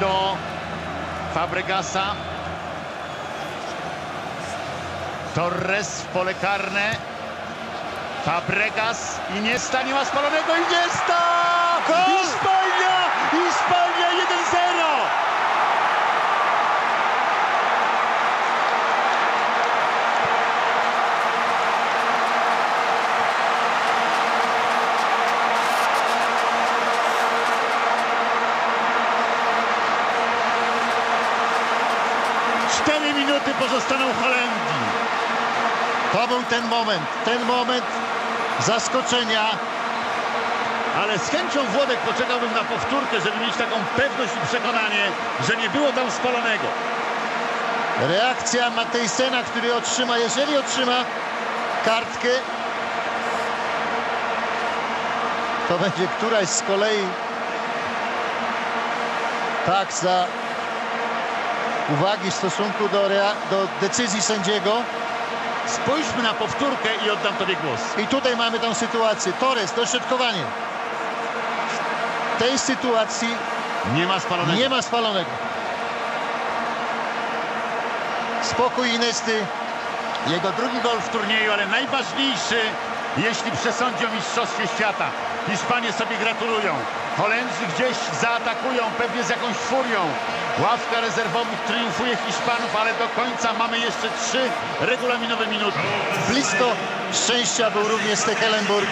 do Fabregasa. Torres w pole karne. Fabregas i nie stanie ma spalonego i nie sta! 4 minuty pozostaną Holendii. To był ten moment, ten moment zaskoczenia. Ale z chęcią Włodek poczekałbym na powtórkę, żeby mieć taką pewność i przekonanie, że nie było tam spalonego. Reakcja Matejsena, który otrzyma, jeżeli otrzyma kartkę, to będzie któraś z kolei tak za uwagi w stosunku do, do decyzji sędziego. Spójrzmy na powtórkę i oddam Tobie głos. I tutaj mamy tą sytuację. Torres, dośrodkowanie. W tej sytuacji Nie ma spalonego. nie ma spalonego. Spokój Inesty. Jego drugi gol w turnieju, ale najważniejszy, jeśli przesądzi o Mistrzostwie Świata. Hiszpanie sobie gratulują. Holendrzy gdzieś zaatakują, pewnie z jakąś furią. Ławka rezerwowych triumfuje Hiszpanów, ale do końca mamy jeszcze trzy regulaminowe minuty. Blisko szczęścia był również Stekelenburg.